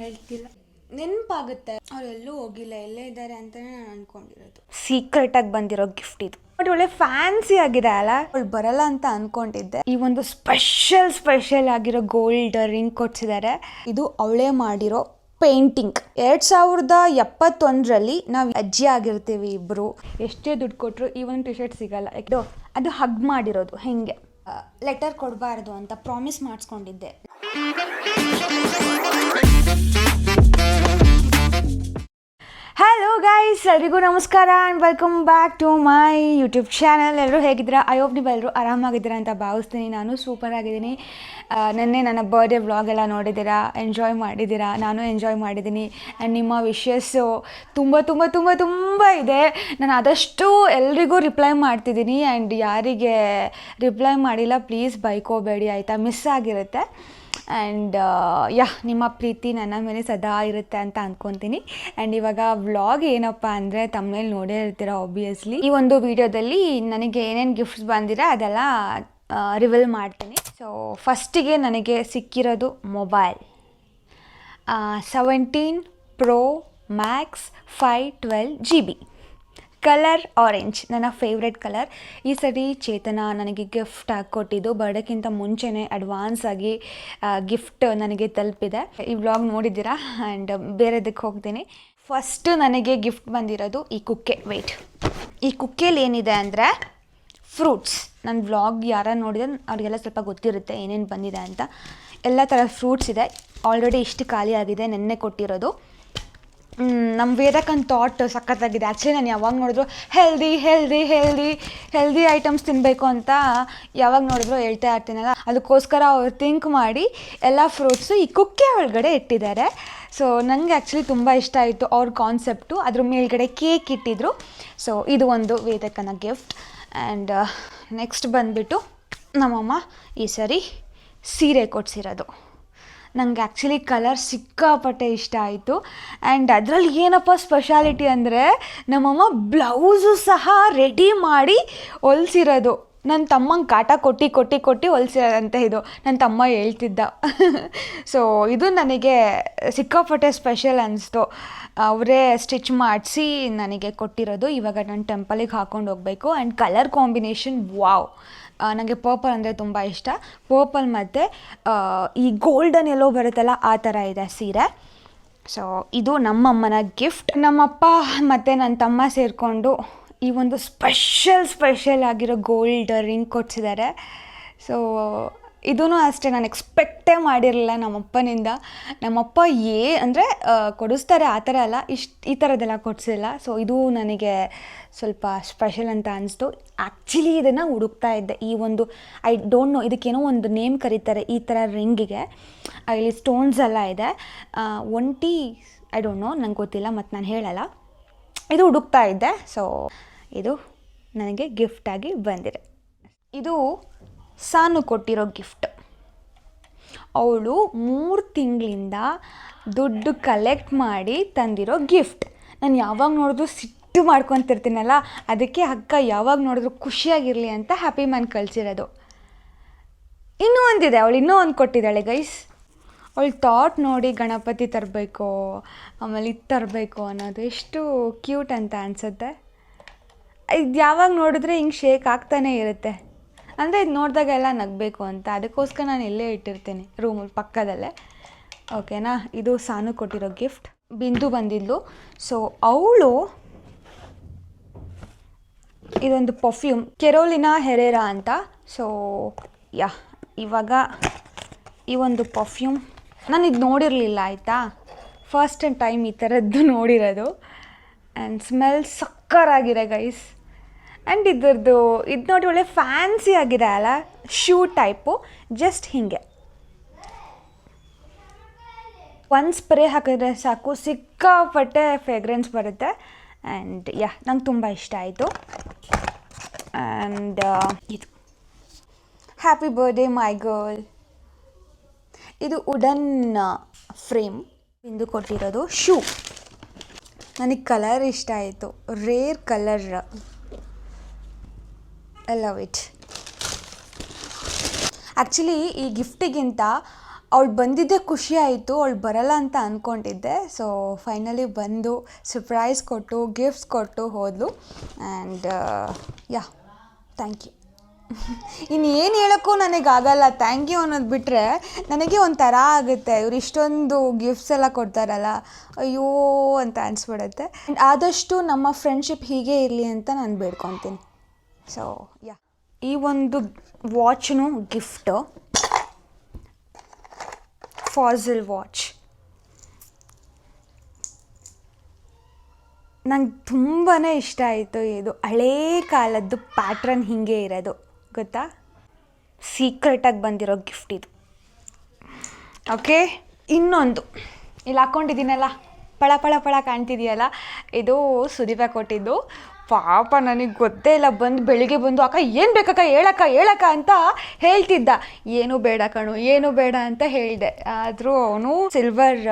ಹೇಳ್ತಿಲ್ಲ. ನೆನಪಾಗುತ್ತೆ. ಅವರೆಲ್ಲೂ ಹೋಗಿಲ್ಲ, ಎಲ್ಲೇ ಇದ್ದಾರೆ ಅಂತಲೇ ನಾನು ಅನ್ಕೊಂಡಿರೋದು. ಸೀಕ್ರೆಟಾಗಿ ಬಂದಿರೋ ಗಿಫ್ಟ್ ಇದು. ಬಟ್ ಒಳ್ಳೆ ಫ್ಯಾನ್ಸಿ ಆಗಿದೆ ಅಲ್ಲ? ಅವಳು ಬರಲ್ಲ ಅಂತ ಅನ್ಕೊಂಡಿದ್ದೆ. ಈ ಒಂದು ಸ್ಪೆಷಲ್ ಸ್ಪೆಷಲ್ ಆಗಿರೋ ಗೋಲ್ಡ್ ರಿಂಗ್ ಕೊಡ್ಸಿದ್ದಾರೆ ಇದು ಅವಳೇ ಮಾಡಿರೋ ಪೇಂಟಿಂಗ್ ಎರಡು ಸಾವಿರದ ಎಪ್ಪತ್ತೊಂದರಲ್ಲಿ ನಾವು ಅಜ್ಜಿ ಆಗಿರ್ತೀವಿ ಇಬ್ಬರು ಎಷ್ಟೇ ದುಡ್ಡು ಕೊಟ್ಟರು ಈ ಒಂದು ಟಿ ಶರ್ಟ್ ಸಿಗಲ್ಲ ಅದು ಹಗ್ ಮಾಡಿರೋದು. ಹೆಂಗೆ? ಲೆಟರ್ ಕೊಡಬಾರ್ದು ಅಂತ ಪ್ರಾಮಿಸ್ ಮಾಡಿಸ್ಕೊಂಡಿದ್ದೆ. ಹಲೋ ಗೈಸ್ ಎಲ್ರಿಗೂ ನಮಸ್ಕಾರ and welcome back to my YouTube channel ಎಲ್ಲರೂ ಹೇಗಿದ್ದೀರಾ? ಐ ಹೋಪ್ ನೀವು ಎಲ್ಲರೂ ಆರಾಮಾಗಿದ್ದೀರಾ ಅಂತ ಭಾವಿಸ್ತೀನಿ. ನಾನು ಸೂಪರ್ ಆಗಿದ್ದೀನಿ. ನಿನ್ನೆ ನನ್ನ ಬರ್ಡೇ ವ್ಲಾಗ್ ಎಲ್ಲ ನೋಡಿದ್ದೀರಾ? ಎಂಜಾಯ್ ಮಾಡಿದ್ದೀರಾ? ನಾನು ಎಂಜಾಯ್ ಮಾಡಿದ್ದೀನಿ. ಆ್ಯಂಡ್ ನಿಮ್ಮ ವಿಷಸ್ಸು ತುಂಬ ತುಂಬ ತುಂಬ ತುಂಬ ಇದೆ. ನಾನು ಆದಷ್ಟು ಎಲ್ರಿಗೂ ರಿಪ್ಲೈ ಮಾಡ್ತಿದ್ದೀನಿ. ಆ್ಯಂಡ್ ಯಾರಿಗೆ ರಿಪ್ಲೈ ಮಾಡಿಲ್ಲ ಪ್ಲೀಸ್ ಬೈಕೋಬೇಡಿ. ಆಯಿತಾ? ಮಿಸ್ ಆಗಿರುತ್ತೆ. ಆ್ಯಂಡ್ ಯಾ ನಿಮ್ಮ ಪ್ರೀತಿ ನನ್ನ ಮೇಲೆ ಸದಾ ಇರುತ್ತೆ ಅಂತ ಅಂದ್ಕೊತೀನಿ ಆ್ಯಂಡ್ ಇವಾಗ ವ್ಲಾಗ್ ಏನಪ್ಪ ಅಂದರೆ ತಮ್ಮನೇಲಿ ನೋಡೇ ಇರ್ತೀರ ಆಬ್ವಿಯಸ್ಲಿ ಈ ಒಂದು ವಿಡಿಯೋದಲ್ಲಿ ನನಗೆ ಏನೇನು ಗಿಫ್ಟ್ಸ್ ಬಂದಿರ ಅದೆಲ್ಲ ರಿವೀಲ್ ಮಾಡ್ತೀನಿ. ಸೊ ಫಸ್ಟಿಗೆ ನನಗೆ ಸಿಕ್ಕಿರೋದು mobile seventeen pro max five twelve G B colour orange ನನ್ನ ಫೇವ್ರೆಟ್ ಕಲರ್. ಈ ಸರಿ ಚೇತನ ನನಗೆ ಗಿಫ್ಟ್ ಕೊಟ್ಟಿದ್ದು ಬರ್ಡೇಕ್ಕಿಂತ ಮುಂಚೆನೇ ಅಡ್ವಾನ್ಸ್ ಆಗಿ ಗಿಫ್ಟ್ ನನಗೆ ತಲುಪಿದೆ. ಈ ವ್ಲಾಗ್ ನೋಡಿದ್ದೀರಾ? ಆ್ಯಂಡ್ ಬೇರೆದಕ್ಕೆ ಹೋಗ್ತೀನಿ. ಫಸ್ಟ್ ನನಗೆ ಗಿಫ್ಟ್ ಬಂದಿರೋದು ಈ ಕುಕ್ಕೆ. ವೆಯ್ಟ್ ಈ ಕುಕ್ಕೇಲಿ ಏನಿದೆ ಅಂದರೆ ಫ್ರೂಟ್ಸ್ ನನ್ನ ವ್ಲಾಗ್ ಯಾರ ನೋಡಿದ್ರೆ ಅವರಿಗೆಲ್ಲ ಸ್ವಲ್ಪ ಗೊತ್ತಿರುತ್ತೆ ಏನೇನು ಬಂದಿದೆ ಅಂತ. ಎಲ್ಲ ಥರ ಫ್ರೂಟ್ಸ್ ಇದೆ. ಆಲ್ರೆಡಿ ಇಷ್ಟು ಖಾಲಿ ಆಗಿದೆ. ನೆನ್ನೆ ಕೊಟ್ಟಿರೋದು. ನಮ್ಮ ವೇದಕನ್ ಥಾಟ್ ಸಖತ್ತಾಗಿದೆ. ಆ್ಯಕ್ಚುಲಿ ನಾನು ಯಾವಾಗ ನೋಡಿದ್ರು healthy healthy healthy healthy items ತಿನ್ನಬೇಕು ಅಂತ ಯಾವಾಗ ನೋಡಿದ್ರು ಹೇಳ್ತಾ ಇರ್ತೀನಲ್ಲ, ಅದಕ್ಕೋಸ್ಕರ ಅವ್ರು ಥಿಂಕ್ ಮಾಡಿ ಎಲ್ಲ ಫ್ರೂಟ್ಸು ಈ ಕುಕ್ಕೆ ಒಳಗಡೆ ಇಟ್ಟಿದ್ದಾರೆ. ಸೊ ನನಗೆ ಆ್ಯಕ್ಚುಲಿ ತುಂಬ ಇಷ್ಟ ಆಯಿತು ಅವ್ರ ಕಾನ್ಸೆಪ್ಟು ಅದ್ರ ಮೇಲ್ಗಡೆ ಕೇಕ್ ಇಟ್ಟಿದ್ರು. ಸೊ ಇದು ಒಂದು ವೇದಕನ ಗಿಫ್ಟ್ ಆ್ಯಂಡ್ ನೆಕ್ಸ್ಟ್ ಬಂದುಬಿಟ್ಟು ನಮ್ಮಮ್ಮ ಈ ಸರಿ ಸೀರೆ ಕೊಡಿಸಿರೋದು. ನಂಗೆ ಆ್ಯಕ್ಚುಲಿ ಕಲರ್ ಸಿಕ್ಕಾಪಟ್ಟೆ ಇಷ್ಟ ಆಯಿತು. ಆ್ಯಂಡ್ ಅದರಲ್ಲಿ ಏನಪ್ಪ ಸ್ಪೆಷಾಲಿಟಿ ಅಂದರೆ ನಮ್ಮಮ್ಮ ಬ್ಲೌಸು ಸಹ ರೆಡಿ ಮಾಡಿ ಹೊಲ್ಸಿರೋದು. ನನ್ನ ತಮ್ಮಂಗೆ ಕಾಟ ಕೊಟ್ಟು ಕೊಟ್ಟು ಕೊಟ್ಟು ಹೊಲ್ಸಿರೋದಂತೆ ಇದು. ನನ್ನ ತಮ್ಮ ಹೇಳ್ತಿದ್ದ. ಸೊ ಇದು ನನಗೆ ಸಿಕ್ಕಾಪಟ್ಟೆ ಸ್ಪೆಷಲ್ ಅನಿಸ್ತು. ಅವರೇ ಸ್ಟಿಚ್ ಮಾಡಿಸಿ ನನಗೆ ಕೊಟ್ಟಿರೋದು. ಇವಾಗ ನಾನು ಟೆಂಪಲಿಗೆ ಹಾಕ್ಕೊಂಡು ಹೋಗಬೇಕು. ಆ್ಯಂಡ್ ಕಲರ್ ಕಾಂಬಿನೇಷನ್ ವಾವ್ ನನಗೆ ಪರ್ಪಲ್ ಅಂದರೆ ತುಂಬ ಇಷ್ಟ. ಪರ್ಪಲ್ ಮತ್ತು ಈ ಗೋಲ್ಡನ್ ಎಲ್ಲೋ ಬರುತ್ತಲ್ಲ, ಆ ಥರ ಇದೆ ಸೀರೆ. ಸೊ ಇದು ನಮ್ಮಮ್ಮನ ಗಿಫ್ಟ್ ನಮ್ಮಪ್ಪ ಮತ್ತು ನನ್ನ ತಮ್ಮ ಸೇರಿಕೊಂಡು ಈ ಒಂದು ಸ್ಪೆಷಲ್ ಸ್ಪೆಷಲ್ ಆಗಿರೋ ಗೋಲ್ಡ್ ರಿಂಗ್ ಕೊಡ್ಸಿದ್ದಾರೆ. ಸೊ ಇದೂ ಅಷ್ಟೇ, ನಾನು ಎಕ್ಸ್ಪೆಕ್ಟೇ ಮಾಡಿರಲಿಲ್ಲ ನಮ್ಮಪ್ಪನಿಂದ. ನಮ್ಮಪ್ಪ ಏ ಅಂದರೆ ಕೊಡಿಸ್ತಾರೆ, ಆ ಥರ ಅಲ್ಲ, ಇಷ್ಟು, ಈ ಥರದ್ದೆಲ್ಲ ಕೊಡಿಸಿಲ್ಲ. ಸೊ ಇದು ನನಗೆ ಸ್ವಲ್ಪ ಸ್ಪೆಷಲ್ ಅಂತ ಅನಿಸ್ತು. ಆ್ಯಕ್ಚುಲಿ ಇದನ್ನು ಹುಡುಕ್ತಾ ಇದ್ದೆ. ಈ ಒಂದು ಐ ಡೋಂಟ್ ನೋ ಇದಕ್ಕೇನೋ ಒಂದು ನೇಮ್ ಕರೀತಾರೆ ಈ ಥರ ರಿಂಗಿಗೆ. ಇಲ್ಲಿ ಸ್ಟೋನ್ಸ್ ಎಲ್ಲ ಇದೆ. ಒಂಟಿ ಐ ಡೋಂಟ್ ನೋ ನಂಗೆ ಗೊತ್ತಿಲ್ಲ ಮತ್ತು ನಾನು ಹೇಳಲ್ಲ. ಇದು ಹುಡುಕ್ತಾ ಇದ್ದೆ. ಸೊ ಇದು ನನಗೆ ಗಿಫ್ಟಾಗಿ ಬಂದಿದೆ. ಇದು ಸಾನು ಕೊಟ್ಟಿರೋ ಗಿಫ್ಟ್. ಅವಳು ಮೂರು ತಿಂಗಳಿಂದ ದುಡ್ಡು ಕಲೆಕ್ಟ್ ಮಾಡಿ ತಂದಿರೋ ಗಿಫ್ಟ್. ನಾನು ಯಾವಾಗ ನೋಡಿದ್ರು ಸಿಟ್ಟು ಮಾಡ್ಕೊತಿರ್ತೀನಲ್ಲ, ಅದಕ್ಕೆ ಅಕ್ಕ ಯಾವಾಗ ನೋಡಿದ್ರು ಖುಷಿಯಾಗಿರಲಿ ಅಂತ ಹ್ಯಾಪಿ ಮ್ಯಾನ್ ಕಳಿಸಿರೋದು. ಇನ್ನೂ ಒಂದಿದೆ, ಅವಳು ಇನ್ನೂ ಒಂದು ಕೊಟ್ಟಿದ್ದಾಳೆ ಗೈಸ್ ಅವಳು ಥಾಟ್ ನೋಡಿ ಗಣಪತಿ ತರಬೇಕು, ಆಮೇಲೆ ಇದು ತರಬೇಕು ಅನ್ನೋದು ಎಷ್ಟು ಕ್ಯೂಟ್ ಅಂತ ಅನಿಸುತ್ತೆ. ಇದು ಯಾವಾಗ ನೋಡಿದ್ರೆ ಹಿಂಗೆ ಶೇಕ್ ಆಗ್ತಾನೇ ಇರುತ್ತೆ. ಅಂದರೆ ಇದು ನೋಡಿದಾಗ ಎಲ್ಲ ನಗಬೇಕು ಅಂತ. ಅದಕ್ಕೋಸ್ಕರ ನಾನು ಇಲ್ಲೇ ಇಟ್ಟಿರ್ತೀನಿ ರೂಮ್ ಪಕ್ಕದಲ್ಲೇ. ಓಕೆನಾ ಇದು ಸಾನು ಕೊಟ್ಟಿರೋ ಗಿಫ್ಟ್ ಬಿಂದು ಬಂದಿದ್ಲು. ಸೊ ಅವಳು ಇದೊಂದು ಪರ್ಫ್ಯೂಮ್ ಕೆರೋಲಿನಾ ಹೆರೇರಾ ಅಂತ. ಸೊ ಯಾ, ಇವಾಗ ಈ ಒಂದು ಪರ್ಫ್ಯೂಮ್ ನಾನು ಇದು ನೋಡಿರಲಿಲ್ಲ, ಆಯಿತಾ? ಫಸ್ಟ್ ಟೈಮ್ ಈ ಥರದ್ದು ನೋಡಿರೋದು. ಆ್ಯಂಡ್ ಸ್ಮೆಲ್ ಸಕ್ಕರಾಗಿದೆ ಗೈಸ್ ಆ್ಯಂಡ್ ಇದ್ರದ್ದು, ಇದು ನೋಡಿ ಒಳ್ಳೆ ಫ್ಯಾನ್ಸಿ ಆಗಿದೆ ಅಲ್ಲ? ಶೂ ಟೈಪು ಜಸ್ಟ್ ಹೀಗೆ. ಒಂದು ಸ್ಪ್ರೇ ಹಾಕಿದ್ರೆ ಸಾಕು, ಸಿಕ್ಕಾಪಟ್ಟೆ ಫ್ರೇಗ್ರೆನ್ಸ್ ಬರುತ್ತೆ. ಆ್ಯಂಡ್ ಯಾ ನಂಗೆ ತುಂಬ ಇಷ್ಟ ಆಯಿತು. ಆ್ಯಂಡ್ ಇದು. ಹ್ಯಾಪಿ ಬರ್ಡೇ ಮೈ ಗರ್ಲ್ ಇದು ವುಡನ್ ಫ್ರೇಮ್ ಇಂದು ಕೊಟ್ಟಿರೋದು ಶೂ ನನಗೆ ಕಲರ್ ಇಷ್ಟ ಆಯಿತು. Rare colour I love it actually ಈ ಗಿಫ್ಟಿಗಿಂತ ಅವಳು ಬಂದಿದ್ದೇ ಖುಷಿ ಆಯಿತು, ಅವಳು ಬರಲ್ಲ ಅಂತ ಅಂದ್ಕೊಂಡಿದ್ದೆ ಸೊ ಫೈನಲಿ ಬಂದು ಸರ್ಪ್ರೈಸ್ ಕೊಟ್ಟು ಗಿಫ್ಟ್ಸ್ ಕೊಟ್ಟು ಹೋದ್ಲು. ಆ್ಯಂಡ್ ಯಾ ಥ್ಯಾಂಕ್ ಯು ಇನ್ನು ಏನು ಹೇಳೋಕ್ಕೂ ನನಗಾಗಲ್ಲ. ಥ್ಯಾಂಕ್ ಯು ಅನ್ನೋದು ಬಿಟ್ಟರೆ ನನಗೆ ಒಂಥರ ಆಗುತ್ತೆ. ಇವ್ರು ಇಷ್ಟೊಂದು ಗಿಫ್ಟ್ಸ್ ಎಲ್ಲ ಕೊಡ್ತಾರಲ್ಲ. ಅಯ್ಯೋ ಅಂತ ಅನಿಸ್ಬಿಡುತ್ತೆ. ಆದಷ್ಟು ನಮ್ಮ ಫ್ರೆಂಡ್ಶಿಪ್ ಹೀಗೆ ಇರಲಿ ಅಂತ ನಾನು ಬೇಡ್ಕೊತೀನಿ. ಸೊ ಯಾ ಈ ಒಂದು ವಾಚ್ನು ಗಿಫ್ಟು ಫಾಝಲ್ ವಾಚ್ ನಂಗೆ ತುಂಬಾ ಇಷ್ಟ ಆಯಿತು ಇದು. ಹಳೇ ಕಾಲದ್ದು ಪ್ಯಾಟ್ರನ್ ಹೀಗೆ ಇರೋದು. ಗೊತ್ತಾ? ಸೀಕ್ರೆಟಾಗಿ ಬಂದಿರೋ ಗಿಫ್ಟ್ ಇದು. ಓಕೆ ಇನ್ನೊಂದು. ಇಲ್ಲಿ ಹಾಕ್ಕೊಂಡಿದ್ದೀನಲ್ಲ ಪಳ ಪಳ ಪಳ ಕಾಣ್ತಿದೆಯಲ್ಲ? ಇದು ಸುದೀಪ ಕೊಟ್ಟಿದ್ದು. ಪಾಪ ನನಗೆ ಗೊತ್ತೇ ಇಲ್ಲ. ಬಂದು ಬೆಳಿಗ್ಗೆ ಬಂದು, ಅಕ್ಕ, ಏನು ಬೇಕಕ್ಕ? ಹೇಳಕ್ಕ ಹೇಳಕ್ಕ? ಅಂತ ಹೇಳ್ತಿದ್ದ. ಏನು ಬೇಡ ಕಣು, ಏನು ಬೇಡ ಅಂತ ಹೇಳಿದೆ. ಆದರೂ ಅವನು ಸಿಲ್ವರ್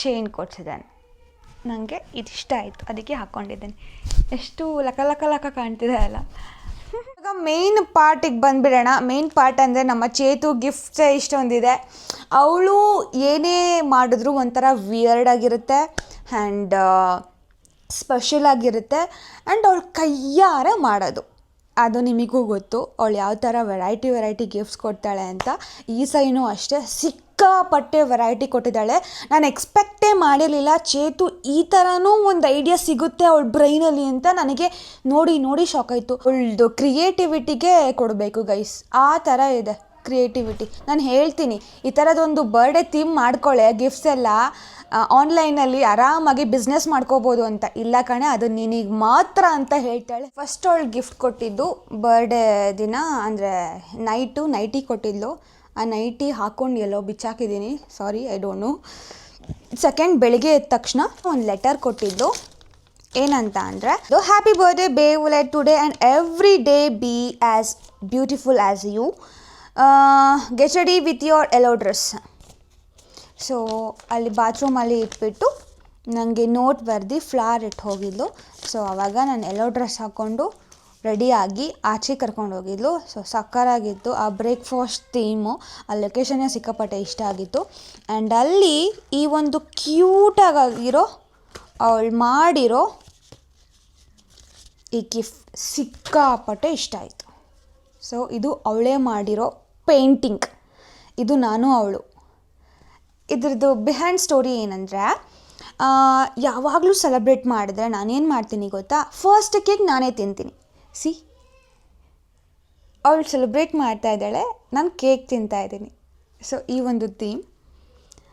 ಚೈನ್ ಕೊಡ್ಸಿದ್ದಾನೆ ನನಗೆ ಇದಿಷ್ಟ ಆಯಿತು. ಅದಕ್ಕೆ ಹಾಕ್ಕೊಂಡಿದ್ದೇನೆ ಎಷ್ಟು ಲಕ ಲಕ ಲಕ ಕಾಣ್ತಿದೆ ಅಲ್ಲ. ಇವಾಗ ಮೇನ್ ಪಾರ್ಟಿಗೆ ಬಂದುಬಿಡೋಣ. ಮೇನ್ ಪಾರ್ಟ್ ಅಂದರೆ ನಮ್ಮ ಚೇತು ಗಿಫ್ಟ್ಸೇ ಇಷ್ಟೊಂದಿದೆ. ಅವಳು ಏನೇ ಮಾಡಿದ್ರು ಒಂಥರ ವಿಯರ್ಡ್ ಆಗಿರುತ್ತೆ. ಆ್ಯಂಡ್ ಸ್ಪೆಷಲ್ ಆಗಿರುತ್ತೆ ಆ್ಯಂಡ್ ಅವಳು ಕೈಯಾರೆ ಮಾಡೋದು. ಅದು ನಿಮಗೂ ಗೊತ್ತು, ಅವಳು ಯಾವ ಥರ ವೆರೈಟಿ ವೆರೈಟಿ ಗಿಫ್ಟ್ಸ್ ಕೊಡ್ತಾಳೆ ಅಂತ. ಈ ಸೈನೂ ಅಷ್ಟೇ ಸಿಕ್ಕಾಪಟ್ಟೆ ವೆರೈಟಿ ಕೊಟ್ಟಿದ್ದಾಳೆ. ನಾನು ಎಕ್ಸ್ಪೆಕ್ಟೇ ಮಾಡಿರಲಿಲ್ಲ, ಚೇತು ಈ ಥರನೂ ಒಂದು ಐಡಿಯಾ ಸಿಗುತ್ತೆ ಅವಳ ಬ್ರೈನಲ್ಲಿ ಅಂತ ನನಗೆ ನೋಡಿ ನೋಡಿ ಶಾಕ್ ಆಯಿತು. ಅವಳದು ಕ್ರಿಯೇಟಿವಿಟಿಗೆ ಕೊಡಬೇಕು ಗೈಸ್ ಆ ಥರ ಇದೆ. ಕ್ರಿಯೇಟಿವಿಟಿ ನಾನು ಹೇಳ್ತೀನಿ, ಈ ಥರದೊಂದು ಬರ್ಡೇ ಥೀಮ್ ಮಾಡ್ಕೊಳ್ಳೆ ಗಿಫ್ಟ್ಸ್ ಎಲ್ಲ ಆನ್ಲೈನಲ್ಲಿ ಆರಾಮಾಗಿ ಬಿಸ್ನೆಸ್ ಮಾಡ್ಕೋಬೋದು ಅಂತ. ಇಲ್ಲ ಕಣೆ, ಅದು ನಿನಗೆ ಮಾತ್ರ ಅಂತ ಹೇಳ್ತಾಳೆ. ಫಸ್ಟ್ ಅವಳು ಗಿಫ್ಟ್ ಕೊಟ್ಟಿದ್ದು ಬರ್ಡೇ ದಿನ, ಅಂದರೆ ನೈಟು ನೈಟಿ ಕೊಟ್ಟಿದ್ಲು. ಆ ನೈಟಿ ಹಾಕ್ಕೊಂಡು ಎಲ್ಲೋ ಬಿಚ್ಚಾಕಿದ್ದೀನಿ. Sorry I don't know second ಬೆಳಿಗ್ಗೆ ಎದ್ದ ತಕ್ಷಣ ಒಂದು ಲೆಟರ್ ಕೊಟ್ಟಿದ್ದು. ಏನಂತ ಅಂದರೆ happy birthday bae light today and every day be as beautiful as you get ready with your yellow dress so ಅಲ್ಲಿ ಬಾತ್ರೂಮಲ್ಲಿ ಇಟ್ಬಿಟ್ಟು ನನಗೆ ನೋಟ್ ಬರೆದು ಫ್ಲಾರ್ ಇಟ್ಟು ಹೋಗಿದ್ಲು. ಸೊ ಆವಾಗ ನಾನು ಎಲ್ಲೋ ಡ್ರೆಸ್ ಹಾಕ್ಕೊಂಡು ರೆಡಿಯಾಗಿ ಆಚೆ ಕರ್ಕೊಂಡು ಹೋಗಿದ್ಲು. ಸೊ ಸಕ್ಕರಾಗಿತ್ತು ಆ ಬ್ರೇಕ್ಫಾಸ್ಟ್ ಥೀಮು ಆ ಲೊಕೇಶನ್ನೇ ಸಿಕ್ಕಾಪಟ್ಟೆ ಇಷ್ಟ ಆಗಿತ್ತು. ಆ್ಯಂಡ್ ಅಲ್ಲಿ ಈ ಒಂದು ಕ್ಯೂಟಾಗಿರೋ ಅವಳು ಮಾಡಿರೋ ಈ ಗಿಫ್ಟ್ ಸಿಕ್ಕಾಪಟ್ಟೆ ಇಷ್ಟ ಆಯಿತು. ಸೊ ಇದು ಅವಳೇ ಮಾಡಿರೋ ಪೇಂಟಿಂಗ್. ಇದು ನಾನು, ಅವಳು. ಇದ್ರದ್ದು ಬಿಹೈಂಡ್ ಸ್ಟೋರಿ ಏನಂದರೆ ಯಾವಾಗಲೂ ಸೆಲೆಬ್ರೇಟ್ ಮಾಡಿದ್ರೆ ನಾನೇನು ಮಾಡ್ತೀನಿ ಗೊತ್ತಾ? ಫಸ್ಟ್ ಕೇಕ್ ನಾನೇ ತಿಂತೀನಿ. ಸಿ, ಅವಳು ಸೆಲೆಬ್ರೇಟ್ ಮಾಡ್ತಾ ಇದ್ದಾಳೆ, ನಾನು ಕೇಕ್ ತಿಂತಾ ಇದ್ದೀನಿ. ಸೊ ಈ ಒಂದು ಥೀಮ್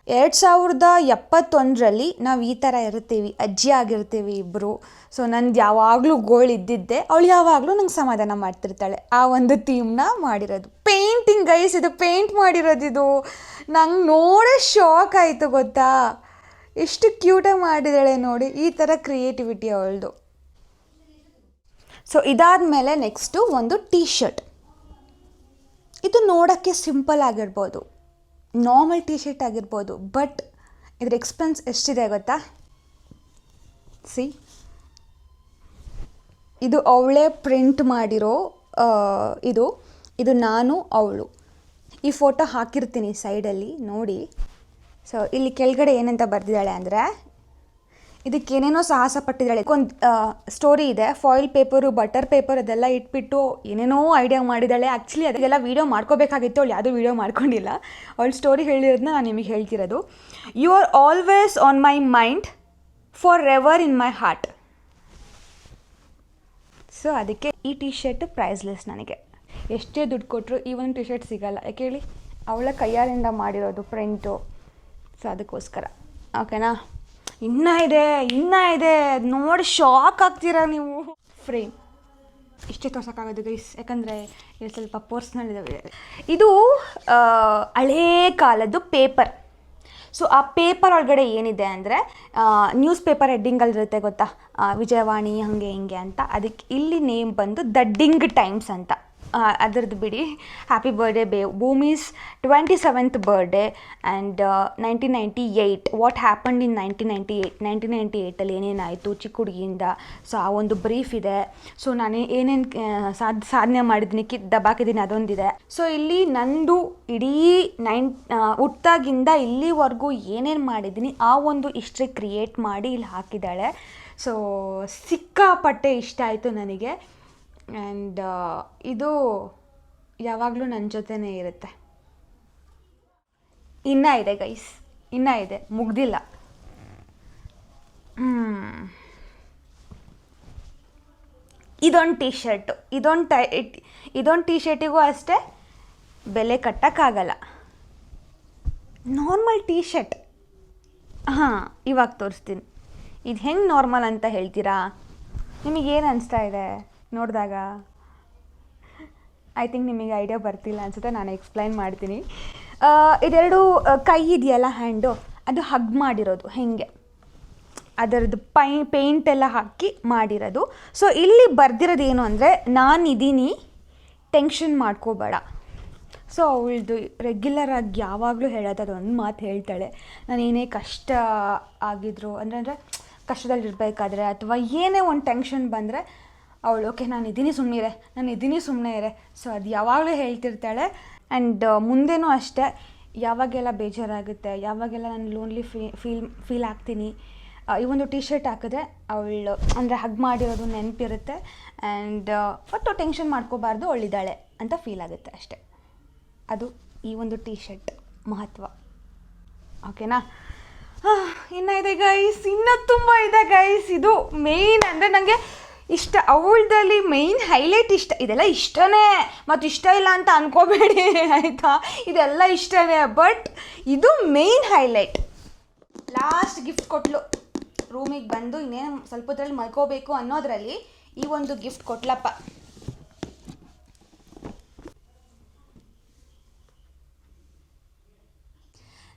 ಎರಡು ಸಾವಿರದ ಎಪ್ಪತ್ತೊಂದರಲ್ಲಿ ನಾವು ಈ ಥರ ಇರ್ತೀವಿ ಅಜ್ಜಿ ಆಗಿರ್ತೀವಿ ಇಬ್ಬರು ಸೊ ನಂದು ಯಾವಾಗಲೂ ಗೋಳ್ ಇದ್ದಿದ್ದೆ. ಅವಳು ಯಾವಾಗಲೂ ನಂಗೆ ಸಮಾಧಾನ ಮಾಡ್ತಿರ್ತಾಳೆ. ಆ ಒಂದು ಥೀಮ್ನ ಮಾಡಿರೋದು. ಪೇಂಟಿಂಗ್ ಗೈಸ್ ಇದು ಪೇಂಟ್ ಮಾಡಿರೋದು ಇದು. ನಂಗೆ ನೋಡೋ ಶಾಕ್ ಆಯಿತು ಗೊತ್ತಾ? ಎಷ್ಟು ಕ್ಯೂಟಾಗಿ ಮಾಡಿದ್ದಾಳೆ ನೋಡಿ. ಈ ಥರ ಕ್ರಿಯೇಟಿವಿಟಿ ಅವಳದು. ಸೊ ಇದಾದಮೇಲೆ ನೆಕ್ಸ್ಟು ಒಂದು ಟೀ ಶರ್ಟ್ ಇದು ನೋಡೋಕ್ಕೆ ಸಿಂಪಲ್ ಆಗಿರ್ಬೋದು. ನಾರ್ಮಲ್ ಟೀ ಶರ್ಟ್ ಆಗಿರ್ಬೋದು ಬಟ್ ಇದ್ರ ಎಕ್ಸ್ಪೆನ್ಸ್ ಎಷ್ಟಿದೆ ಗೊತ್ತಾ? ಸಿ ಇದು ಅವಳೇ ಪ್ರಿಂಟ್ ಮಾಡಿರೋ ಇದು ಇದು ನಾನು ಅವಳು. ಈ ಫೋಟೋ ಹಾಕಿರ್ತೀನಿ ಸೈಡಲ್ಲಿ ನೋಡಿ. ಸೊ ಇಲ್ಲಿ ಕೆಳಗಡೆ ಏನಂತ ಬರೆದಿದ್ದಾಳೆ ಅಂದರೆ ಇದಕ್ಕೇನೇನೋ ಸಾಹಸ ಪಟ್ಟಿದ್ದಾಳೆ ಒಂದು ಸ್ಟೋರಿ ಇದೆ. ಫಾಯಿಲ್ ಪೇಪರು ಬಟರ್ ಪೇಪರ್ ಅದೆಲ್ಲ ಇಟ್ಬಿಟ್ಟು ಏನೇನೋ ಐಡಿಯಾ ಮಾಡಿದ್ದಾಳೆ. ಆ್ಯಕ್ಚುಲಿ ಅದಕ್ಕೆಲ್ಲ ವೀಡಿಯೋ ಮಾಡ್ಕೋಬೇಕಾಗಿತ್ತು. ಅವಳು ಯಾವುದೂ ವೀಡಿಯೋ ಮಾಡ್ಕೊಂಡಿಲ್ಲ. ಅವಳು ಸ್ಟೋರಿ ಹೇಳಿರೋದನ್ನ ನಾನು ನಿಮಗೆ ಹೇಳ್ತಿರೋದು. You are always on my mind forever in my heart so ಅದಕ್ಕೆ ಈ ಟಿ ಶರ್ಟ್ ಪ್ರೈಸ್ಲೆಸ್ ನನಗೆ. ಎಷ್ಟೇ ದುಡ್ಡು ಕೊಟ್ಟರು ಈ ಒಂದು ಟಿ ಶರ್ಟ್ ಸಿಗಲ್ಲ. ಯಾಕೆ ಹೇಳಿ? ಅವಳ ಕೈಯಾರಿಂದ ಮಾಡಿರೋದು ಪ್ರಿಂಟು ಸೊ ಅದಕ್ಕೋಸ್ಕರ. ಓಕೆನಾ ಇನ್ನೂ ಇದೆ, ಇನ್ನ ಇದೆ. ನೋಡಿ ಶಾಕ್ ಆಗ್ತೀರಾ ನೀವು? ಫ್ರೇಮ್ ಇಷ್ಟೇ ತೋರ್ಸೋಕ್ಕಾಗೋದು ಗೈಸ್ ಯಾಕಂದರೆ ಇಲ್ಲಿ ಸ್ವಲ್ಪ ಪರ್ಸ್ನಲ್ ಇದಾವೆ. ಇದು ಹಳೇ ಕಾಲದ್ದು ಪೇಪರ್ ಸೊ ಆ ಪೇಪರ್ ಒಳಗಡೆ ಏನಿದೆ ಅಂದರೆ ನ್ಯೂಸ್ ಪೇಪರ್ ಹೆಡ್ಡಿಂಗಲ್ಲಿರುತ್ತೆ ಗೊತ್ತಾ? ವಿಜಯವಾಣಿ, ಹಾಗೆ ಹಿಂಗೆ ಅಂತ. ಅದಕ್ಕೆ ಇಲ್ಲಿ ನೇಮ್ ಬಂದು ದಡ್ಡಿಂಗ್ ಡಿಂಗ್ ಟೈಮ್ಸ್ ಅಂತ. ಅದರದ್ದು ಬಿಡಿ. Happy birthday bae, Bhoomi's twenty seventh birthday and nineteen ninety eight what happened in nineteen ninety eight nineteen ninety ಏಯ್ಟಲ್ಲಿ ಏನೇನಾಯಿತು ಚಿಕ್ಕ ಹುಡುಗಿಯಿಂದ? ಸೊ ಆ ಒಂದು ಬ್ರೀಫ್ ಇದೆ. ಸೊ ನಾನು ಏನೇನು ಸಾಧ್ ಸಾಧನೆ ಮಾಡಿದ್ದೀನಿ, ಕಿ, ದಬಾಕಿದ್ದೀನಿ, ಅದೊಂದಿದೆ. ಸೊ ಇಲ್ಲಿ ನಂದು ಇಡೀ ನೈನ್ ಹುಟ್ಟಾಗಿಂದ ಇಲ್ಲಿವರೆಗೂ ಏನೇನು ಮಾಡಿದ್ದೀನಿ, ಆ ಒಂದು ಹಿಸ್ಟ್ರಿ ಕ್ರಿಯೇಟ್ ಮಾಡಿ ಇಲ್ಲಿ ಹಾಕಿದ್ದಾಳೆ. ಸೊ ಸಿಕ್ಕಾಪಟ್ಟೆ ಇಷ್ಟ ಆಯಿತು ನನಗೆ. ಆ್ಯಂಡ್ ಇದು ಯಾವಾಗಲೂ ನನ್ನ ಜೊತೆನೇ ಇರುತ್ತೆ. ಇನ್ನೂ ಇದೆ ಗೈಸ್ ಇನ್ನೂ ಇದೆ. ಮುಗ್ದಿಲ್ಲ. ಇದೊಂದು ಟೀ ಶರ್ಟು ಇದೊಂದು ಟೈ ಇದೊಂದು ಟೀ ಶರ್ಟಿಗೂ ಅಷ್ಟೇ ಬೆಲೆ ಕಟ್ಟೋಕ್ಕಾಗಲ್ಲ. ನಾರ್ಮಲ್ ಟೀ ಶರ್ಟ್ ಹಾಂ, ಇವಾಗ ತೋರಿಸ್ತೀನಿ. ಇದು ಹೆಂಗೆ ನಾರ್ಮಲ್ ಅಂತ ಹೇಳ್ತೀರಾ? ನಿಮಗೇನು ಅನಿಸ್ತಾ ಇದೆ? ನೋಡಿದಾಗ ಐ ಥಿಂಕ್ ನಿಮಗೆ ಐಡಿಯಾ ಬರ್ತಿಲ್ಲ ಅನ್ಸುತ್ತೆ, ನಾನು ಎಕ್ಸ್ಪ್ಲೈನ್ ಮಾಡ್ತೀನಿ. ಇದೆರಡು ಕೈ ಇದೆಯಲ್ಲ ಹ್ಯಾಂಡು ಅದು ಹಗ್ ಮಾಡಿರೋದು, ಹೆಂಗೆ? ಅದರದ್ದು ಪೈ ಪೇಂಟ್ ಎಲ್ಲ ಹಾಕಿ ಮಾಡಿರೋದು. ಸೊ ಇಲ್ಲಿ ಬರ್ದಿರೋದು ಏನು ಅಂದರೆ ನಾನಿದ್ದೀನಿ ಟೆನ್ಷನ್ ಮಾಡ್ಕೋಬೇಡ. ಸೊ ಅವಳದು ರೆಗ್ಯುಲರ್ ಆಗಿ ಯಾವಾಗಲೂ ಹೇಳೋದು, ಅದೊಂದು ಮಾತು ಹೇಳ್ತಾಳೆ. ನಾನು ಏನೇ ಕಷ್ಟ ಆಗಿದ್ರು, ಅಂದರೆ ಅಂದರೆ, ಕಷ್ಟದಲ್ಲಿರಬೇಕಾದ್ರೆ, ಅಥವಾ ಏನೇ ಒಂದು ಟೆನ್ಷನ್ ಬಂದರೆ ಅವಳು, ಓಕೆ, ನಾನು ಇದ್ದೀನಿ ಸುಮ್ಮನಿರೆ ನಾನು ಇದ್ದೀನಿ ಸುಮ್ಮನೆ ಇರೆ. ಸೊ ಅದು ಯಾವಾಗಲೂ ಹೇಳ್ತಿರ್ತಾಳೆ. ಆ್ಯಂಡ್ ಮುಂದೆನೂ ಅಷ್ಟೇ, ಯಾವಾಗೆಲ್ಲ ಬೇಜಾರಾಗುತ್ತೆ, ಯಾವಾಗೆಲ್ಲ ನಾನು ಲೋನ್ಲಿ ಫೀ ಫೀಲ್ ಫೀಲ್ ಆಗ್ತೀನಿ? ಈ ಒಂದು ಟಿ ಶರ್ಟ್ ಹಾಕಿದ್ರೆ ಅವಳು, ಅಂದರೆ ಹಗ್ ಮಾಡಿರೋದು ನೆನಪಿರುತ್ತೆ. ಆ್ಯಂಡ್ ಒಟ್ಟು ಟೆನ್ಷನ್ ಮಾಡ್ಕೋಬಾರ್ದು ಅವಳಿದ್ದಾಳೆ ಅಂತ ಫೀಲ್ ಆಗುತ್ತೆ ಅಷ್ಟೆ. ಅದು ಈ ಒಂದು ಟಿ ಶರ್ಟ್ ಮಹತ್ವ. ಓಕೆನಾ? ಇನ್ನೂ ಇದೆ ಗೈಸ್ ಇನ್ನೂ ತುಂಬ ಇದೆ ಗೈಸ್ ಇದು ಮೇಯ್ನ್ ಅಂದರೆ ನನಗೆ ಇಷ್ಟ, ಅವಳದಲ್ಲಿ ಮೇಯ್ನ್ ಹೈಲೈಟ್ ಇಷ್ಟ. ಇದೆಲ್ಲ ಇಷ್ಟನೇ. ಮತ್ತು ಇಷ್ಟ ಇಲ್ಲ ಅಂತ ಅನ್ಕೋಬೇಡಿ. ಆಯಿತಾ? ಇದೆಲ್ಲ ಇಷ್ಟನೇ. ಬಟ್ ಇದು ಮೇಯ್ನ್ ಹೈಲೈಟ್ ಲಾಸ್ಟ್ ಗಿಫ್ಟ್ ಕೊಟ್ಲು. ರೂಮಿಗೆ ಬಂದು ಇನ್ನೇನು ಸ್ವಲ್ಪದ್ರಲ್ಲಿ ಮಲ್ಕೋಬೇಕು ಅನ್ನೋದ್ರಲ್ಲಿ ಈ ಒಂದು ಗಿಫ್ಟ್ ಕೊಟ್ಲಪ್ಪ.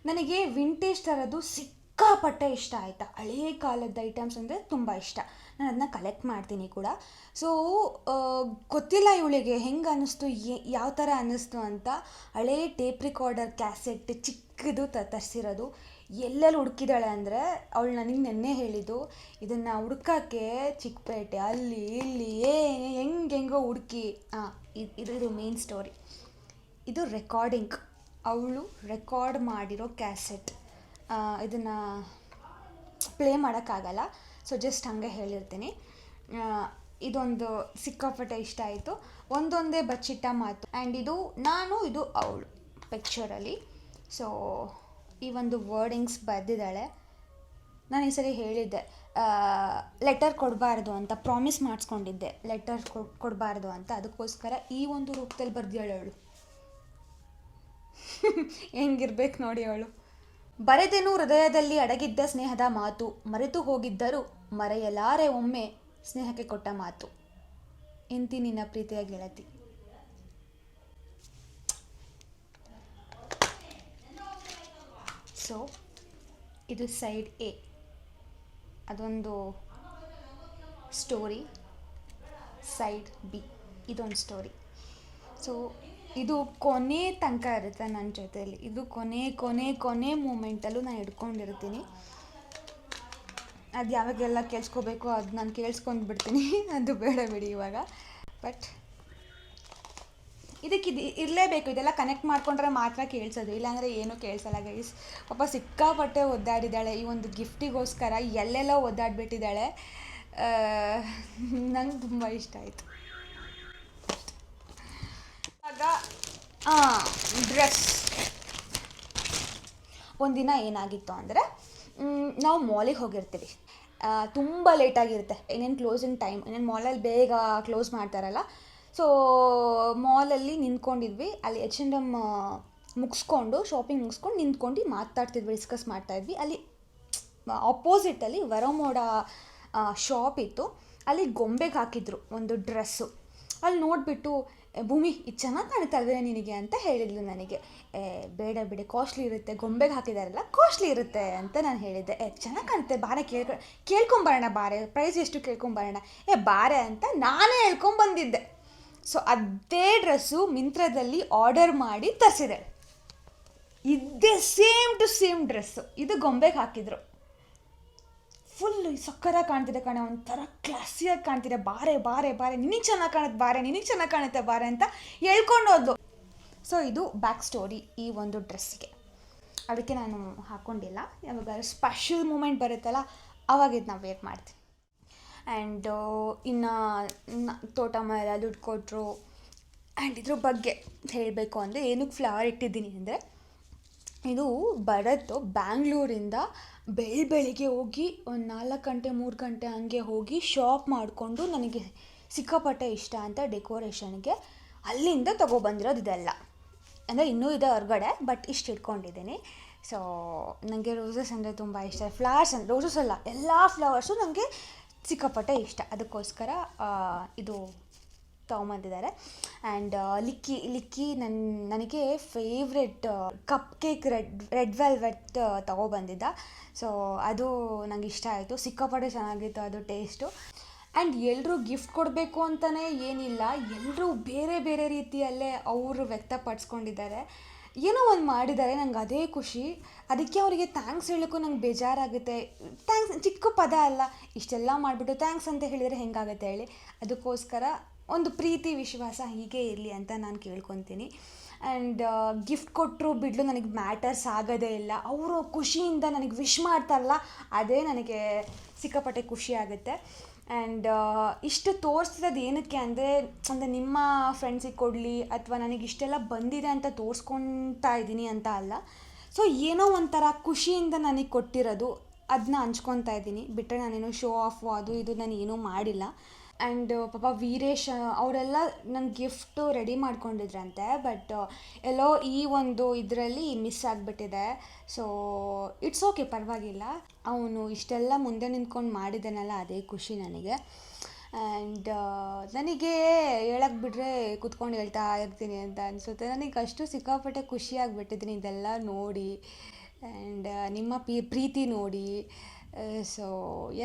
ನನಗೆ ವಿಂಟೇಜ್ ಥರದ್ದು ಸಿಕ್ಕಾಪಟ್ಟೆ ಇಷ್ಟ ಆಯಿತಾ. ಹಳೇ ಕಾಲದ ಐಟಮ್ಸ್ ಅಂದರೆ ತುಂಬ ಇಷ್ಟ. ನಾನು ಅದನ್ನ ಕಲೆಕ್ಟ್ ಮಾಡ್ತೀನಿ ಕೂಡ. ಸೊ ಗೊತ್ತಿಲ್ಲ ಇವಳಿಗೆ ಹೆಂಗೆ ಅನ್ನಿಸ್ತು ಯಾವ ಥರ ಅನ್ನಿಸ್ತು ಅಂತ. ಹಳೇ ಟೇಪ್ ರಿಕಾರ್ಡರ್ ಕ್ಯಾಸೆಟ್ ಚಿಕ್ಕದು ತ, ತರಿಸಿರೋದು. ಎಲ್ಲೆಲ್ಲಿ ಹುಡುಕಿದಾಳೆ ಅಂದರೆ, ಅವಳು ನನಗೆ ನೆನ್ನೆ ಹೇಳಿದ್ದು, ಇದನ್ನು ಹುಡ್ಕೋಕ್ಕೆ ಚಿಕ್ಕಪೇಟೆ, ಅಲ್ಲಿ, ಇಲ್ಲಿ, ಏ, ಹೆಂಗೆ, ಹೆಂಗೋ ಹುಡುಕಿ. ಹಾಂ ಇದು ಇದು ಮೇನ್ ಸ್ಟೋರಿ ಇದು ರೆಕಾರ್ಡಿಂಗ್ ಅವಳು ರೆಕಾರ್ಡ್ ಮಾಡಿರೋ ಕ್ಯಾಸೆಟ್ ಇದನ್ನು ಪ್ಲೇ ಮಾಡೋಕ್ಕಾಗಲ್ಲ. ಸೊ ಜಸ್ಟ್ ಹಾಗೆ ಹೇಳಿರ್ತೀನಿ. ಇದೊಂದು ಸಿಕ್ಕಾಪಟ್ಟೆ ಇಷ್ಟ ಆಯಿತು. ಒಂದೊಂದೇ ಬಚ್ಚಿಟ್ಟ ಮಾತು. ಆ್ಯಂಡ್ ಇದು, ನಾನು, ಇದು ಅವಳು ಪಿಕ್ಚರಲ್ಲಿ ಸೊ ಈ ಒಂದು ವರ್ಡಿಂಗ್ಸ್ ಬರೆದಿದ್ದಾಳೆ. ನಾನು ಈ ಸರಿ ಹೇಳಿದ್ದೆ. ಲೆಟರ್ ಕೊಡಬಾರ್ದು ಅಂತ ಪ್ರಾಮಿಸ್ ಮಾಡಿಸ್ಕೊಂಡಿದ್ದೆ. ಲೆಟರ್ ಕೊಡಬಾರ್ದು ಅಂತ. ಅದಕ್ಕೋಸ್ಕರ ಈ ಒಂದು ರೂಪದಲ್ಲಿ ಬರೆದಿದ್ದಾಳೆ ಅವಳು. ಹೆಂಗಿರ್ಬೇಕು ನೋಡಿ ಅವಳು. ಬರೆದೇನು ಹೃದಯದಲ್ಲಿ ಅಡಗಿದ್ದ ಸ್ನೇಹದ ಮಾತು. ಮರೆತು ಹೋಗಿದ್ದರೂ ಮರೆಯಲಾರೆ ಒಮ್ಮೆ ಸ್ನೇಹಕ್ಕೆ ಕೊಟ್ಟ ಮಾತು. ಇಂತಿ ನಿನ್ನ ಪ್ರೀತಿಯ ಗೆಳತಿ. ಸೊ ಇದು ಸೈಡ್ ಎ ಅದೊಂದು ಸ್ಟೋರಿ ಸೈಡ್ ಬಿ ಇದೊಂದು ಸ್ಟೋರಿ ಸೊ ಇದು ಕೊನೆ ತನಕ ಇರುತ್ತೆ ನನ್ನ ಜೊತೆಯಲ್ಲಿ. ಇದು ಕೊನೆ ಕೊನೆ ಕೊನೆ ಮೂಮೆಂಟಲ್ಲೂ ನಾನು ಹಿಡ್ಕೊಂಡಿರ್ತೀನಿ. ಅದು ಯಾವಾಗೆಲ್ಲ ಕೇಳಿಸ್ಕೋಬೇಕು ಅದು ನಾನು ಕೇಳಿಸ್ಕೊಂಡು ಬಿಡ್ತೀನಿ ಅದು ಬೇಡ ಬಿಡಿ ಇವಾಗ. ಬಟ್ ಇದಕ್ಕೆ ಇದು ಇರಲೇಬೇಕು. ಇದೆಲ್ಲ ಕನೆಕ್ಟ್ ಮಾಡ್ಕೊಂಡ್ರೆ ಮಾತ್ರ ಕೇಳಿಸೋದು. ಇಲ್ಲಾಂದರೆ ಏನೂ ಕೇಳಿಸಲ್ಲ ಗೈಸ್ ಪಾಪ ಸಿಕ್ಕಾಪಟ್ಟೆ ಒದ್ದಾಡಿದ್ದಾಳೆ. ಈ ಒಂದು ಗಿಫ್ಟಿಗೋಸ್ಕರ ಎಲ್ಲೆಲ್ಲ ಒದ್ದಾಡ್ಬಿಟ್ಟಿದ್ದಾಳೆ. ನಂಗೆ ತುಂಬ ಇಷ್ಟ ಆಯಿತು. ಆಗ ಡ್ರೆಸ್ ಒಂದಿನ ಏನಾಗಿತ್ತು ಅಂದರೆ ನಾವು ಮಾಲಿಗೆ ಹೋಗಿರ್ತೀವಿ. ತುಂಬ ಲೇಟಾಗಿರುತ್ತೆ ಏನೇನು ಕ್ಲೋಸಿಂಗ್ ಟೈಮ್ ಇನ್ನೇನು ಮಾಲಲ್ಲಿ ಬೇಗ ಕ್ಲೋಸ್ ಮಾಡ್ತಾರಲ್ಲ. ಸೊ ಮಾಲಲ್ಲಿ ನಿಂತ್ಕೊಂಡಿದ್ವಿ. ಅಲ್ಲಿ ಎಚ್ ಎನ್ ಎಂ ಮುಗಿಸ್ಕೊಂಡು ಶಾಪಿಂಗ್ ಮುಗಿಸ್ಕೊಂಡು ನಿಂತ್ಕೊಂಡು ಮಾತಾಡ್ತಿದ್ವಿ ಡಿಸ್ಕಸ್ ಮಾಡ್ತಾಯಿದ್ವಿ. ಅಲ್ಲಿ ಅಪೋಸಿಟಲ್ಲಿ ವರಮೋಡ ಶಾಪ್ ಇತ್ತು. ಅಲ್ಲಿ ಗೊಂಬೆಗೆ ಹಾಕಿದ್ರು ಒಂದು ಡ್ರೆಸ್ಸು ಅಲ್ಲಿ ನೋಡಿಬಿಟ್ಟು ಭೂಮಿ ಇದು ಚೆನ್ನಾಗಿ ಕಾಣ್ತಾ ಇದೆ ನಿನಗೆ ಅಂತ ಹೇಳಿದ್ಲು ನನಗೆ. ಬೇಡ ಬಿಡಿ ಕಾಸ್ಟ್ಲಿ ಇರುತ್ತೆ, ಗೊಂಬೆಗೆ ಹಾಕಿದಾರಲ್ಲ ಕಾಸ್ಟ್ಲಿ ಇರುತ್ತೆ ಅಂತ ನಾನು ಹೇಳಿದ್ದೆ. ಏ, ಚೆನ್ನಾಗಿ ಕಾಣುತ್ತೆ, ಬಾರೆ ಕೇಳ್ಕೊ, ಕೇಳ್ಕೊಂಬರೋಣ ಬಾರೆ ಪ್ರೈಸ್ ಎಷ್ಟು ಕೇಳ್ಕೊಂಬರೋಣ. ಏ, ಬಾರೆ ಅಂತ ನಾನೇ ಹೇಳ್ಕೊಂಬಂದಿದ್ದೆ. ಸೊ ಅದೇ ಡ್ರೆಸ್ಸು ಮಿಂತ್ರದಲ್ಲಿ ಆರ್ಡರ್ ಮಾಡಿ ತರಿಸಿದೆ. ಇದೇ ಸೇಮ್ ಟು ಸೇಮ್ ಡ್ರೆಸ್ಸು ಇದು ಗೊಂಬೆಗೆ ಹಾಕಿದ್ರು. ಫುಲ್ ಸಕ್ಕರ ಕಾಣ್ತಿದೆ ಕಣೆ, ಒಂಥರ ಕ್ಲಾಸಿಯಾಗಿ ಕಾಣ್ತಿದೆ. ಬಾರೆ ಬಾರೆ ಬಾರೆ, ನಿನಗೆ ಚೆನ್ನಾಗಿ ಕಾಣುತ್ತೆ ಬಾರೆ, ನಿನಗೆ ಚೆನ್ನಾಗಿ ಕಾಣುತ್ತೆ ಬಾರೆ ಅಂತ ಹೇಳ್ಕೊಂಡು ಹೋದ್ಲು. ಸೊ ಇದು ಬ್ಯಾಕ್ ಸ್ಟೋರಿ ಈ ಒಂದು ಡ್ರೆಸ್ಸಿಗೆ ಅದಕ್ಕೆ ನಾನು ಹಾಕ್ಕೊಂಡಿಲ್ಲ ಯಾವಾಗ ಸ್ಪೆಷಲ್ ಮೂಮೆಂಟ್ ಬರುತ್ತಲ್ಲ, ಅವಾಗ ಇದು ನಾವು ವೇರ್ ಮಾಡ್ತೀನಿ ಆ್ಯಂಡ್ ಇನ್ನು ನ- ತೋಟ ಮರ, ದುಡ್ಡು ಕೊಟ್ಟರು ಆ್ಯಂಡ್ ಇದ್ರ ಬಗ್ಗೆ ಹೇಳಬೇಕು ಅಂದರೆ, ಏನಕ್ಕೆ ಫ್ಲವರ್ ಇಟ್ಟಿದ್ದೀನಿ ಅಂದರೆ ಇದು ಭರತ್ ಬ್ಯಾಂಗ್ಳೂರಿಂದ ಬೆಳ ಬೆಳಿಗ್ಗೆ ಹೋಗಿ ಒಂದು ನಾಲ್ಕು ಗಂಟೆ, ಮೂರು ಗಂಟೆ ಹಂಗೆ ಹೋಗಿ ಶಾಪ್ ಮಾಡಿಕೊಂಡು ನನಗೆ ಸಿಕ್ಕಾಪಟ್ಟೆ ಇಷ್ಟ ಅಂತ ಡೆಕೋರೇಷನ್ಗೆ ಅಲ್ಲಿಂದ ತೊಗೊಬಂದಿರೋದು ಇದೆಲ್ಲ. ಅಂದರೆ ಇನ್ನೂ ಇದೆ ಹೊರಗಡೆ ಬಟ್ ಇಷ್ಟು ಇಟ್ಕೊಂಡಿದ್ದೀನಿ. ಸೊ ನನಗೆ ರೋಸಸ್ ಅಂದರೆ ತುಂಬ ಇಷ್ಟ. ಫ್ಲವರ್ಸ್ ಅಂದರೆ ರೋಸಸ್ ಅಲ್ಲ, ಎಲ್ಲ ಫ್ಲವರ್ಸು ನನಗೆ ಸಿಕ್ಕಾಪಟ್ಟೆ ಇಷ್ಟ. ಅದಕ್ಕೋಸ್ಕರ ಇದು ತೊಗೊಂಬಂದಿದ್ದಾರೆ. ಆ್ಯಂಡ್ ಲಿಕ್ಕಿ ಲಿಕ್ಕಿ ನನ್ನ ನನಗೆ favourite cupcake red red velvet ತೊಗೊಬಂದಿದ್ದ. So ಅದು ನಂಗೆ ಇಷ್ಟ ಆಯಿತು. ಸಿಕ್ಕಾಪಟ್ಟೆ ಚೆನ್ನಾಗಿತ್ತು ಅದು ಟೇಸ್ಟು ಆ್ಯಂಡ್ ಎಲ್ಲರೂ ಗಿಫ್ಟ್ ಕೊಡಬೇಕು ಅಂತಲೇ ಏನಿಲ್ಲ. ಎಲ್ಲರೂ ಬೇರೆ ಬೇರೆ ರೀತಿಯಲ್ಲೇ ಅವರು ವ್ಯಕ್ತಪಡಿಸ್ಕೊಂಡಿದ್ದಾರೆ. ಏನೋ ಒಂದು ಮಾಡಿದ್ದಾರೆ, ನಂಗೆ ಅದೇ ಖುಷಿ. ಅದಕ್ಕೆ ಅವರಿಗೆ ಥ್ಯಾಂಕ್ಸ್ ಹೇಳೋಕ್ಕೂ ನಂಗೆ ಬೇಜಾರಾಗುತ್ತೆ. ಥ್ಯಾಂಕ್ಸ್ ಚಿಕ್ಕ ಪದ ಅಲ್ಲ. ಇಷ್ಟೆಲ್ಲ ಮಾಡಿಬಿಟ್ಟು ಥ್ಯಾಂಕ್ಸ್ ಅಂತ ಹೇಳಿದರೆ ಹೆಂಗಾಗುತ್ತೆ ಹೇಳಿ. ಅದಕ್ಕೋಸ್ಕರ ಒಂದು ಪ್ರೀತಿ ವಿಶ್ವಾಸ ಹೀಗೆ ಇರಲಿ ಅಂತ ನಾನು ಕೇಳ್ಕೊತೀನಿ. ಆ್ಯಂಡ್ ಗಿಫ್ಟ್ ಕೊಟ್ಟರು ಬಿಡ್ಲು ನನಗೆ ಮ್ಯಾಟರ್ಸ್ ಆಗೋದೇ ಇಲ್ಲ. ಅವರು ಖುಷಿಯಿಂದ ನನಗೆ ವಿಶ್ ಮಾಡ್ತಾರಲ್ಲ, ಅದೇ ನನಗೆ ಸಿಕ್ಕಾಪಟ್ಟೆ ಖುಷಿ ಆಗುತ್ತೆ. ಆ್ಯಂಡ್ ಇಷ್ಟು ತೋರಿಸ್ತಿರೋದು ಏನಕ್ಕೆ ಅಂದರೆ ಅಂದರೆ ನಿಮ್ಮ ಫ್ರೆಂಡ್ಸಿಗೆ ಕೊಡಲಿ ಅಥವಾ ನನಗೆ ಇಷ್ಟೆಲ್ಲ ಬಂದಿದೆ ಅಂತ ತೋರಿಸ್ಕೊತಾ ಇದ್ದೀನಿ ಅಂತ ಅಲ್ಲ. ಸೊ ಏನೋ ಒಂಥರ ಖುಷಿಯಿಂದ ನನಗೆ ಕೊಟ್ಟಿರೋದು ಅದನ್ನ ಹಂಚ್ಕೊತಾ ಇದ್ದೀನಿ. ಬಿಟ್ಟರೆ ನಾನೇನು ಶೋ ಆಫು ಅದು ಇದು ನಾನು ಏನೂ ಮಾಡಿಲ್ಲ. ಆ್ಯಂಡ್ ಪಾಪ ವೀರೇಶ್ ಅವರೆಲ್ಲ ನನ್ನ ಗಿಫ್ಟು ರೆಡಿ ಮಾಡ್ಕೊಂಡಿದ್ರಂತೆ ಬಟ್ ಎಲ್ಲೋ ಈ ಒಂದು ಇದರಲ್ಲಿ ಮಿಸ್ ಆಗಿಬಿಟ್ಟಿದೆ. ಸೊ ಇಟ್ಸ್ ಓಕೆ ಪರವಾಗಿಲ್ಲ. ಅವನು ಇಷ್ಟೆಲ್ಲ ಮುಂದೆ ನಿಂತ್ಕೊಂಡು ಮಾಡಿದ್ದಾನಲ್ಲ ಅದೇ ಖುಷಿ ನನಗೆ. ಆ್ಯಂಡ್ ನನಗೆ ಹೇಳಕ್ಕೆ ಬಿಟ್ಟರೆ ಕುತ್ಕೊಂಡು ಹೇಳ್ತಾ ಇರ್ತೀನಿ ಅಂತ ಅನಿಸುತ್ತೆ. ನನಗೆ ಅಷ್ಟು ಸಿಕ್ಕಾಪಟ್ಟೆ ಖುಷಿಯಾಗಿಬಿಟ್ಟಿದ್ದೀನಿ ಇದೆಲ್ಲ ನೋಡಿ. ಆ್ಯಂಡ್ ನಿಮ್ಮ ಪಿ, ಪ್ರೀತಿ ನೋಡಿ. So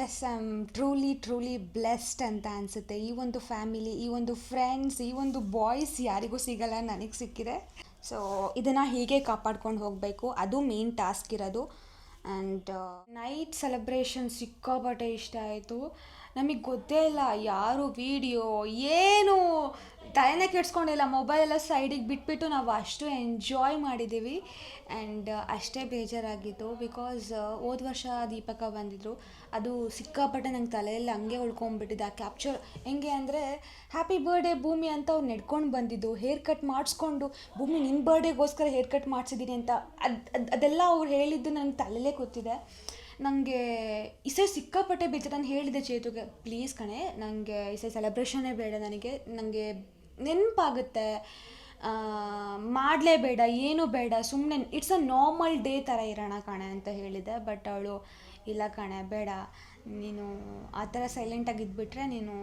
yes I am truly truly blessed ಅಂತ ಅನಿಸುತ್ತೆ. ಈ ಒಂದು ಫ್ಯಾಮಿಲಿ ಈ ಒಂದು ಫ್ರೆಂಡ್ಸ್ ಈ ಒಂದು ಬಾಯ್ಸ್ ಯಾರಿಗೂ ಸಿಗಲ್ಲ, ನನಗೆ ಸಿಕ್ಕಿದೆ. ಸೊ ಇದನ್ನು ಹೀಗೆ ಕಾಪಾಡ್ಕೊಂಡು ಹೋಗಬೇಕು. ಅದು ಮೇನ್ ಟಾಸ್ಕ್ ಇರೋದು. ಆ್ಯಂಡ್ ನೈಟ್ ಸೆಲೆಬ್ರೇಷನ್ ಸಿಕ್ಕಾಪಟ್ಟೆ ಇಷ್ಟ ಆಯಿತು. ನಮಗೆ ಗೊತ್ತೇ ಇಲ್ಲ ಯಾರು ವಿಡಿಯೋ ಏನು ತಲೆನೇ ಕೆಡ್ಸ್ಕೊಂಡಿಲ್ಲ ಮೊಬೈಲ್ ಎಲ್ಲ ಸೈಡಿಗೆ ಬಿಟ್ಬಿಟ್ಟು ನಾವು ಅಷ್ಟು ಎಂಜಾಯ್ ಮಾಡಿದ್ದೀವಿ ಆ್ಯಂಡ್ ಅಷ್ಟೇ ಬೇಜಾರಾಗಿತ್ತು ಬಿಕಾಸ್ ಹೋದ ವರ್ಷ ದೀಪಕ ಬಂದಿದ್ದರು ಅದು ಸಿಕ್ಕಾಪಟ್ಟೆ ನಂಗೆ ತಲೆಯಲ್ಲಿ ಹಂಗೆ ಉಳ್ಕೊಂಬಿಟ್ಟಿದೆ ಆ ಕ್ಯಾಪ್ಚರ್ ಹೆಂಗೆ ಅಂದರೆ ಹ್ಯಾಪಿ ಬರ್ಡೇ ಭೂಮಿ ಅಂತ ಅವ್ರು ನೆಡ್ಕೊಂಡು ಬಂದಿದ್ದು. ಹೇರ್ ಕಟ್ ಮಾಡಿಸ್ಕೊಂಡು, ಭೂಮಿ ನಿಮ್ಮ ಬರ್ಡೇಗೋಸ್ಕರ ಹೇರ್ ಕಟ್ ಮಾಡಿಸಿದ್ದೀನಿ ಅಂತ ಅದು ಅದೆಲ್ಲ ಅವ್ರು ಹೇಳಿದ್ದು ನನಗೆ ತಲೆಯಲ್ಲೇ ಕೂತಿದೆ ನನಗೆ ಇಸೆ ಸಿಕ್ಕಾಪಟ್ಟೆ ಬೇಜಾರು. ನಾನು ಹೇಳಿದೆ ಚೇತುಗೆ ಪ್ಲೀಸ್ ಕಣೆ ನನಗೆ ಇಸೆ ಸೆಲೆಬ್ರೇಷನ್ನೇ ಬೇಡ ನನಗೆ. ನನಗೆ ನೆನಪಾಗುತ್ತೆ. ಮಾಡಲೇಬೇಡ ಏನೂ ಬೇಡ. ಸುಮ್ಮನೆ ಇಟ್ಸ್ ಅ ನಾರ್ಮಲ್ ಡೇ ಥರ ಇರೋಣ ಕಣೆ ಅಂತ ಹೇಳಿದೆ. ಬಟ್ ಅವಳು, ಇಲ್ಲ ಕಣೆ, ಬೇಡ. ನೀನು ಆ ಥರ ಸೈಲೆಂಟಾಗಿ ಇದ್ಬಿಟ್ರೆ ನೀನು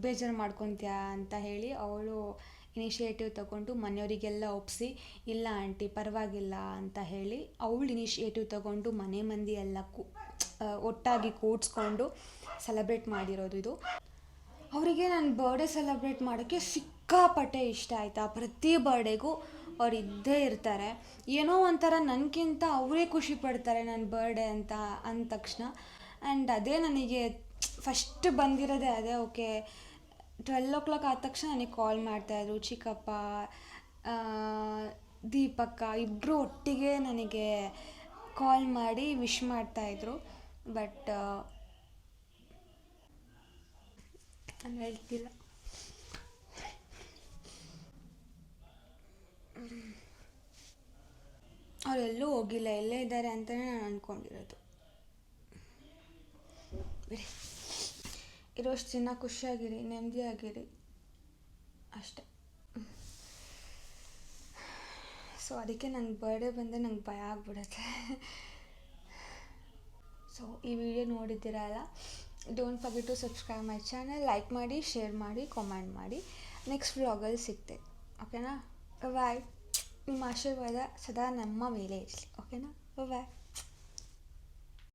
ಬೇಜಾರು ಮಾಡ್ಕೊತೀಯ? ಅಂತ ಹೇಳಿ ಅವಳು ಇನಿಷಿಯೇಟಿವ್ ತಗೊಂಡು ಮನೆಯವರಿಗೆಲ್ಲ ಒಪ್ಪಿಸಿ ಇಲ್ಲ ಆಂಟಿ ಪರವಾಗಿಲ್ಲ ಅಂತ ಹೇಳಿ ಅವಳು ಇನಿಷಿಯೇಟಿವ್ ತಗೊಂಡು ಮನೆ ಮಂದಿ ಎಲ್ಲ ಕೂ ಒಟ್ಟಾಗಿ ಕೂಡಿಸ್ಕೊಂಡು ಸೆಲೆಬ್ರೇಟ್ ಮಾಡಿರೋದು ಇದು. ಅವರಿಗೆ ನನ್ನ ಬರ್ಡೇ ಸೆಲೆಬ್ರೇಟ್ ಮಾಡೋಕ್ಕೆ ಸಿಕ್ಕಾಪಟ್ಟೆ ಇಷ್ಟ ಆಯಿತಾ. ಪ್ರತಿ ಬರ್ಡೇಗೂ ಅವ್ರು ಇದ್ದೇ ಇರ್ತಾರೆ. ಏನೋ ಒಂಥರ ನನಗಿಂತ ಅವರೇ ಖುಷಿ ಪಡ್ತಾರೆ ನನ್ನ ಬರ್ಡೇ ಅಂತ ಅಂದ ತಕ್ಷಣ. ಆ್ಯಂಡ್ ಅದೇ ನನಗೆ ಫಸ್ಟ್ ಬಂದಿರೋದೇ ಅದೇ ಓಕೆ ಟ್ವೆಲ್ ಓ ಕ್ಲಾಕ್ ಆದ ತಕ್ಷಣ ನನಗೆ ಕಾಲ್ ಮಾಡ್ತಾಯಿದ್ರು ಚಿಕ್ಕಪ್ಪ ದೀಪಕ್ಕ ಇಬ್ಬರು ಒಟ್ಟಿಗೆ ನನಗೆ ಕಾಲ್ ಮಾಡಿ ವಿಶ್ ಮಾಡ್ತಾಯಿದ್ರು ಬಟ್ ನಾನು ಹೇಳ್ತಿಲ್ಲ. ಅವರೆಲ್ಲೂ ಹೋಗಿಲ್ಲ, ಎಲ್ಲೇ ಇದ್ದಾರೆ ಅಂತಲೇ ನಾನು ಅಂದ್ಕೊಂಡಿರೋದು ಬಿಡಿ. ಇರೋಷ್ಟು ದಿನ ಖುಷಿಯಾಗಿರಿ ನೆಮ್ಮದಿಯಾಗಿರಿ ಅಷ್ಟೆ. ಸೊ ಅದಕ್ಕೆ ನಂಗೆ ಬರ್ಡೇ ಬಂದರೆ ನಂಗೆ ಭಯ ಆಗ್ಬಿಡುತ್ತೆ. ಸೊ ಈ video ನೋಡಿದ್ದೀರಲ್ಲ don't forget to subscribe my channel like ಮಾಡಿ ಶೇರ್ ಮಾಡಿ ಕಾಮೆಂಟ್ ಮಾಡಿ. ನೆಕ್ಸ್ಟ್ ವ್ಲಾಗಲ್ಲಿ ಸಿಗ್ತೆ. ಓಕೆನಾ ಬಾಯ್ ನಿಮ್ಮ ಆಶೀರ್ವಾದ ಸದಾ ನಮ್ಮ ಮೇಲೆ ಇರಲಿ. ಓಕೆನಾ ಬಾಯ್